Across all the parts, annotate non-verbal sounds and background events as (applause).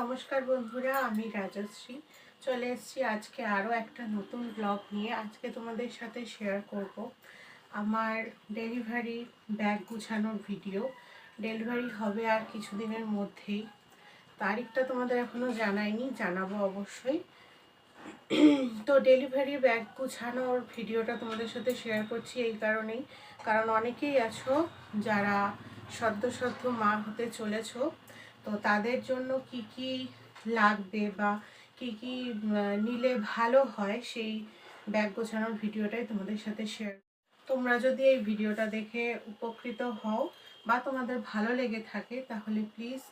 নমস্কার বন্ধুরা, আমি রাজশ্রী। চলে এসেছি আজকে আরও একটা নতুন ব্লগ নিয়ে। আজকে তোমাদের সাথে শেয়ার করব আমার ডেলিভারি ব্যাগ গুছানোর ভিডিও ডেলিভারি হবে আর কিছুদিনের মধ্যেই। তারিখটা তোমাদের এখনও জানাইনি, জানাব অবশ্যই। তো ডেলিভারি ব্যাগ গুছানোর ভিডিওটা তোমাদের সাথে শেয়ার করছি এই কারণেই। কারণ অনেকেই আছো যারা সদ্য সদ্য মা হতে চলেছো তো তাদের জন্য কি কি লাগবে বা কি কি নিলে ভালো হয় সেই ব্যাগ গোছানোর ভিডিওটাই তোমাদের সাথে শেয়ার তোমরা যদি এই ভিডিওটা দেখে উপকৃত হও বা তোমাদের ভালো লেগে থাকে, তাহলে প্লিজ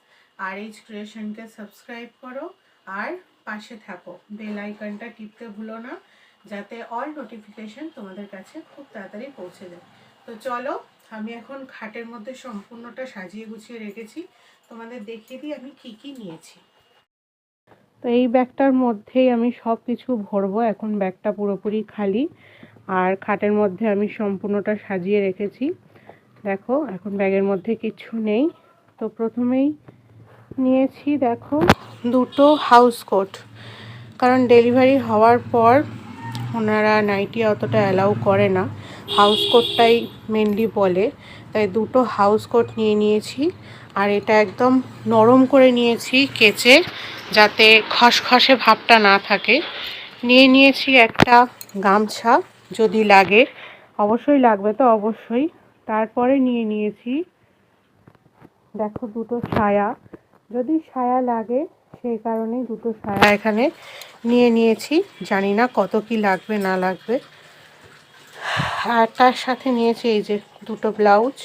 আর এইচ ক্রিয়েশনকে সাবস্ক্রাইব করো আর পাশে থাকো। বেল আইকনটা টিপতে ভুলো না, যাতে অল নোটিফিকেশন তোমাদের কাছে খুব তাড়াতাড়ি পৌঁছে যায়। তো চলো, আমি এখন খাটের মধ্যে সম্পূর্ণটা সাজিয়ে গুছিয়ে রেখেছি। তোমাদের দেখিয়ে দিই, আমি কি কি নিয়েছি। তো এই ব্যাগটার মধ্যেই আমি সব কিছু ভরবো, এখন ব্যাগটা পুরোপুরি খালি। আর খাটের মধ্যে আমি সম্পূর্ণটা সাজিয়ে রেখেছি। দেখো, এখন ব্যাগের মধ্যে কিছু নেই। তো প্রথমেই নিয়েছি, দেখো, দুটো হাউস কোট। কারণ ডেলিভারি হওয়ার পর ওনারা নাইটি অতটা অ্যালাউ করে না। হাউস কোটটাই মেনলি বলে। তাই দুটো হাউস কোট নিয়ে নিয়েছি। আর এটা একদম নরম করে নিয়েছি কেচে, যাতে খসখসে ভাবটা না থাকে। নিয়ে নিয়েছি একটা গামছা, যদি লাগে। অবশ্যই লাগবে তো, অবশ্যই। তারপরে নিয়ে নিয়েছি, দেখো দুটো ছায়া। যদি ছায়া লাগে, সেই কারণেই দুটো ছায়া এখানে নিয়ে নিয়েছি। জানি না কত কি লাগবে, না লাগবে। আর তার সাথে নিয়েছি এই যে দুটো ব্লাউজ।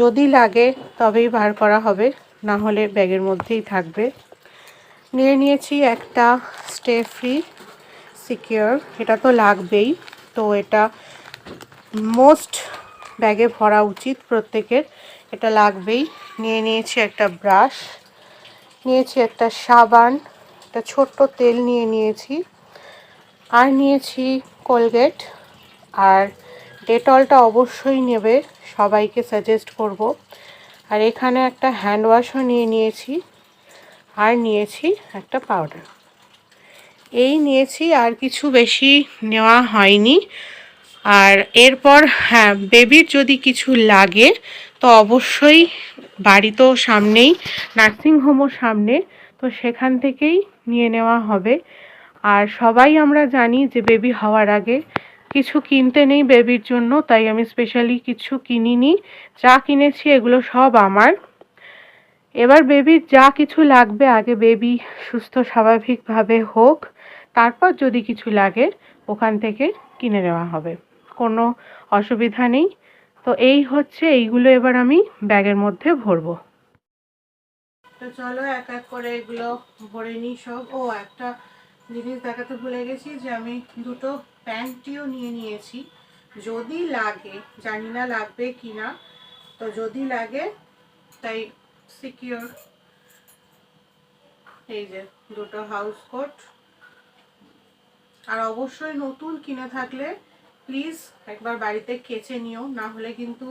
যদি লাগে তবেই বার করা হবে, না হলে ব্যাগের মধ্যেই থাকবে। নিয়ে নিয়েছি একটা স্টে ফ্রি সিকিওর, এটা তো লাগবেই। তো এটা মোস্ট ব্যাগে ভরা উচিত প্রত্যেকের, এটা লাগবেই। নিয়ে নিয়েছি একটা ব্রাশ, নিয়েছি একটা সাবান, একটা ছোট্ট তেল নিয়ে নিয়েছি। আর নিয়েছি কোলগেট, আর ডেটলটা অবশ্যই নেবে, সবাইকে সাজেস্ট করব। আর এখানে একটা হ্যান্ড ওয়াশও নিয়ে নিয়েছি, আর নিয়েছি একটা পাউডার এই নিয়েছি, আর কিছু বেশি নেওয়া হয়নি। আর এরপর হ্যাঁ বেবির যদি কিছু লাগে, তো অবশ্যই বাড়ি তো সামনেই নার্সিংহোমও সামনে, তো সেখান থেকেই নিয়ে নেওয়া হবে। আর সবাই আমরা জানি যে বেবি হওয়ার আগে কিছু কিনতে নেই বেবির জন্য, তাই আমি স্পেশালি কিছু কিনিনি। যা কিনেছি এগুলো সব আমার। এবার বেবির যা কিছু লাগবে, আগে বেবি সুস্থ, স্বাভাবিকভাবে হোক, তারপর যদি কিছু লাগে, ওখান থেকে কিনে নেওয়া হবে। কোনো অসুবিধা নেই। তো এই হচ্ছে, এইগুলো এবার আমি ব্যাগের মধ্যে ভরবো। তো চলো এক এক করে এগুলো ভরে নিই সব। ও, একটা জিনিস দেখাতে ভুলে গেছি যে আমি দুটো প্যান্টটিও নিয়ে নিয়েছি। যদি লাগে, জানি না লাগবে কি না, তো যদি লাগে, তাই সিকিওর এই যে, দুটো হাউস কোট আর অবশ্যই নতুন কিনে থাকলে প্লিজ একবার বাড়িতে কেচে নিও, না হলে কিন্তু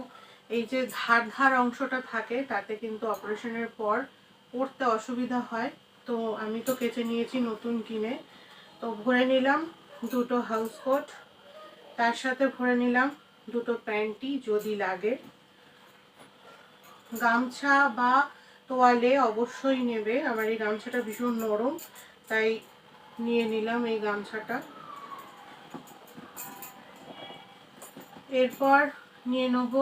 এই যে ধার ধার অংশটা থাকে, তাতে কিন্তু অপারেশনের পর পড়তে অসুবিধা হয়। তো আমি তো কেচে নিয়েছি নতুন কিনে। তো ভরে নিলাম দুটো হাউস কোট তার সাথে ভরে নিলাম দুটো প্যান্টি যদি লাগে। গামছা বা তোয়ালে অবশ্যই নেবে, আমার এই গামছাটা ভীষণ নরম, তাই নিয়ে নিলাম এই গামছাটা। এরপর নিয়ে নেব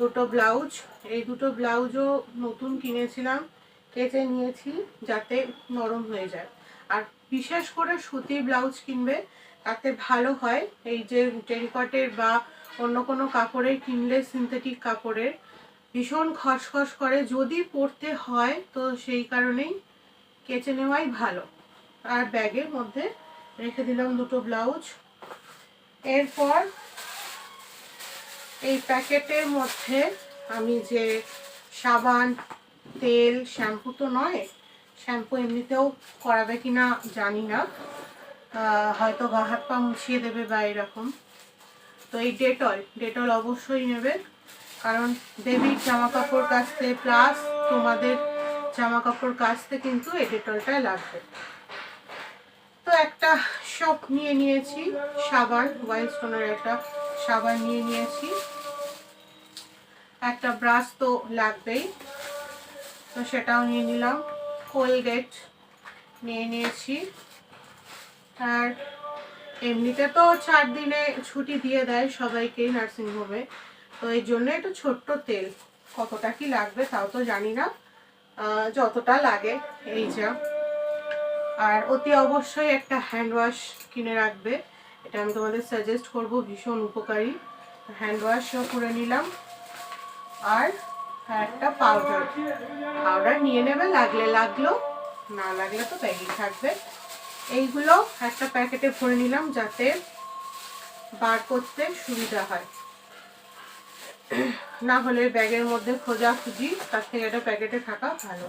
দুটো ব্লাউজ এই দুটো ব্লাউজও নতুন কিনেছিলাম। কেচে নিয়েছি যাতে নরম হয়ে যায়। আর বিশেষ করে সুতির ব্লাউজ কিনবে, তাতে ভালো হয় এই যে টেরিকটের বা অন্য কোনো কাপড়ের কিনলে সিনথেটিক কাপড়ের। ভীষণ খসখস করে, যদি পরতে হয় তো সেই কারণেই কেচে নেওয়াই ভালো। আর ব্যাগের মধ্যে রেখে দিলাম দুটো ব্লাউজ। এরপর এই প্যাকেটের মধ্যে আমি যে সাবান তেল, শ্যাম্পু তো নয়। শ্যাম্পু এমনিতেও করাবে কি না জানি না। হয়তো গা হাত পা মুছিয়ে দেবে বা এরকম। তো এই ডেটল ডেটল অবশ্যই নেবে। কারণ বেবির জামা কাপড় কাচতে প্লাস তোমাদের জামা কাপড় কাচতে কিন্তু এই ডেটলটা লাগবে। তো একটা শপ নিয়ে নিয়েছি, সাবান ওয়াইল্ড স্টোনের একটা সাবান নিয়ে নিয়েছি। একটা ব্রাশ তো লাগবেই। তো সেটাও নিয়ে নিলাম। কোলগেট নিয়ে নিয়েছি। আর এমনিতে তো চার দিনে ছুটি দিয়ে দেয় সবাইকেই নার্সিংহোমে তো এই জন্য একটু ছোট্ট তেল। কতটা কি লাগবে তাও তো জানি না। যতটা লাগে, এই যা। আর অতি অবশ্যই একটা হ্যান্ড ওয়াশ কিনে রাখবে। এটা আমি তোমাদের সাজেস্ট করব, ভীষণ উপকারী। হ্যান্ড ওয়াশও করে নিলাম। আর একটা পাউডার পাউডার নিয়ে নেবে, লাগলে লাগল, না লাগলে তো ব্যাগই থাকবে। এইগুলো একটা প্যাকেটে ভরে নিলাম যাতে বার করতে সুবিধা হয়। না হলে ব্যাগের মধ্যে খোঁজা খুঁজি, তার থেকে এটা প্যাকেটে থাকা ভালো।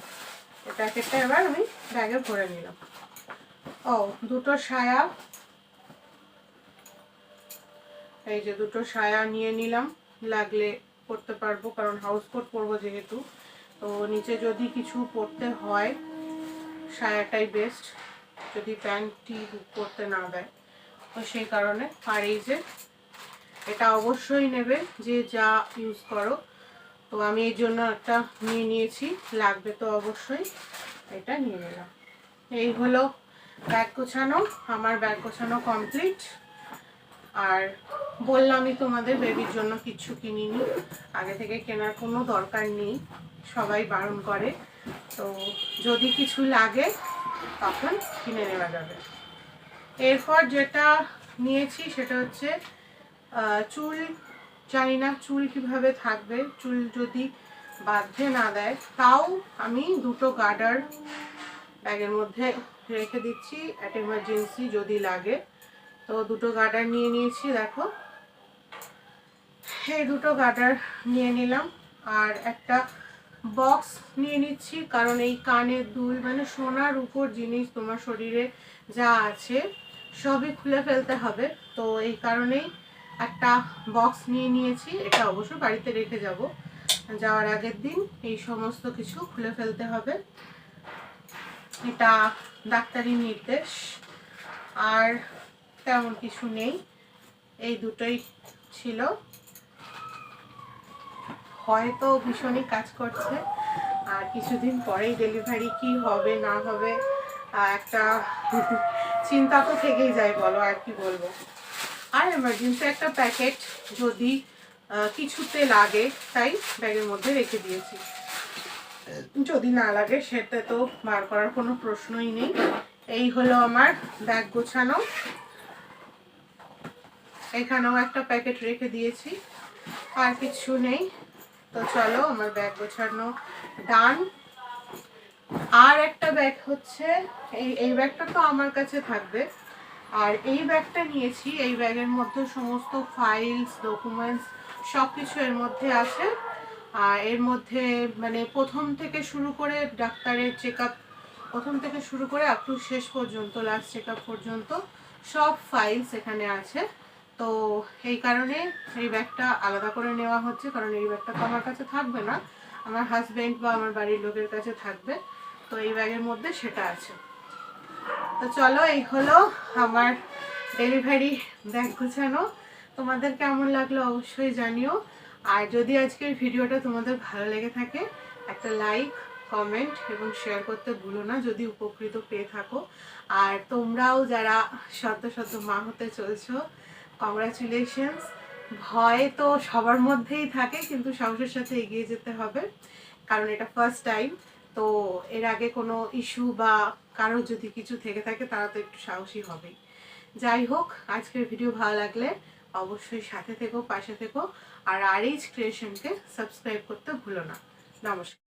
প্যাকেটটা এবার আমি ব্যাগে ভরে নিলাম। ও, দুটো সায়া। এই যে দুটো সায়া নিয়ে নিলাম, লাগলে পরতে পারব, কারণ হাউস কোট পরবো যেহেতু। তো নিচে যদি কিছু পরতে হয়, সায়াটাই বেস্ট যদি প্যান্টটি করতে না দেয়। তো সেই কারণে আর এই যে, এটা অবশ্যই নেবে যে যা ইউজ করো। তো আমি এই জন্য একটা নিয়ে নিয়েছি, লাগবে তো অবশ্যই। এটা নিয়ে নিলাম। এই হলো ব্যাগ গোছানো, আমার ব্যাগ গোছানো কমপ্লিট আর বললামই তোমাদের বেবির জন্য কিচ্ছু কিনিনি। আগে থেকে কেনার কোনো দরকার নেই। সবাই বারণ করে। তো যদি কিছু লাগে, তখন কিনে নেওয়া যাবে। এরপর যেটা নিয়েছি সেটা হচ্ছে চুল, জানি না চুল কীভাবে থাকবে। চুল যদি বাঁধতে না দেয়, তাও আমি দুটো গার্ডার ব্যাগের মধ্যে রেখে দিচ্ছি। অ্যাট এমার্জেন্সি যদি লাগে। তো দুটো গার্ডার নিয়ে নিয়েছি, দেখো। এই দুটো গার্ডার নিয়ে নিলাম আর একটা বক্স নিয়ে নিচ্ছি, কারণ এই কানের দুল মানে সোনার উপর জিনিস তোমার শরীরে যা আছে সবই খুলে ফেলতে হবে। তো এই কারণেই একটা বক্স নিয়ে নিয়েছি, এটা অবশ্য বাড়িতে রেখে যাব। যাওয়ার আগের দিন এই সমস্ত কিছু খুলে ফেলতে হবে। এটা ডাক্তারি নির্দেশ, আর তেমন কিছু নেই। এই দুটোই ছিল। হয়তো ভীষণই কাজ করছে। আর কিছুদিন পরেই ডেলিভারি কি হবে, না হবে একটা (laughs) চিন্তা তো থেকেই যায়, বলো আর কি বলব। আর এমার্জেন্সি একটা প্যাকেট যদি কিছুতে লাগে, তাই ব্যাগের মধ্যে রেখে দিয়েছি। যদি না লাগে সেটা তো বার করার কোনো প্রশ্নই নেই। এই হলো আমার ব্যাগ গোছানো। এখানেও একটা প্যাকেট রেখে দিয়েছি। আর কিছু নেই। তো চলো, আমার ব্যাগ গোছানো ডান আর একটা ব্যাগ হচ্ছে, এই এই ব্যাগটা তো আমার কাছে থাকবে। আর এই ব্যাগটা নিয়েছি, এই ব্যাগের মধ্যে সমস্ত ফাইলস ডকুমেন্টস সব কিছু এর মধ্যে আছে। আর এর মধ্যে মানে প্রথম থেকে শুরু করে ডাক্তারের চেক প্রথম থেকে শুরু করে আপ টু শেষ পর্যন্ত লাস্ট চেক পর্যন্ত সব ফাইলস এখানে আছে। তো এই কারণে এই ব্যাগটা আলাদা করে নেওয়া হচ্ছে, কারণ এই ব্যাগটা তো আমার কাছে থাকবে না। আমার হাজবেন্ড বা আমার বাড়ির লোকের কাছে থাকবে, তো এই ব্যাগের মধ্যে সেটা আছে। তো চলো, এই হলো আমার ডেলিভারি ব্যাগ গোছানো। তোমাদের কেমন লাগল অবশ্যই জানিও। আর যদি আজকের ভিডিওটা তোমাদের ভালো লেগে থাকে, একটা লাইক কমেন্ট এবং শেয়ার করতে ভুলো না, যদি উপকৃত পেয়ে থাকো। আর তোমরাও যারা সদ্য সদ্য মা হতে চলছো কংগ্রাচুলেশনস ভয় তো সবার মধ্যেই থাকে, কিন্তু সাহসের সাথে এগিয়ে যেতে হবে, কারণ এটা ফার্স্ট টাইম তো এর আগে কোনো ইস্যু বা কারও যদি কিছু থেকে থাকে, তারা তো একটু সাহসী হবেই। যাই হোক, আজকের ভিডিও ভালো লাগলে অবশ্যই সাথে থেকো, পাশে থেকো, আর আর এইচ ক্রিয়েশনকে সাবস্ক্রাইব করতে ভুলো না। নমস্কার।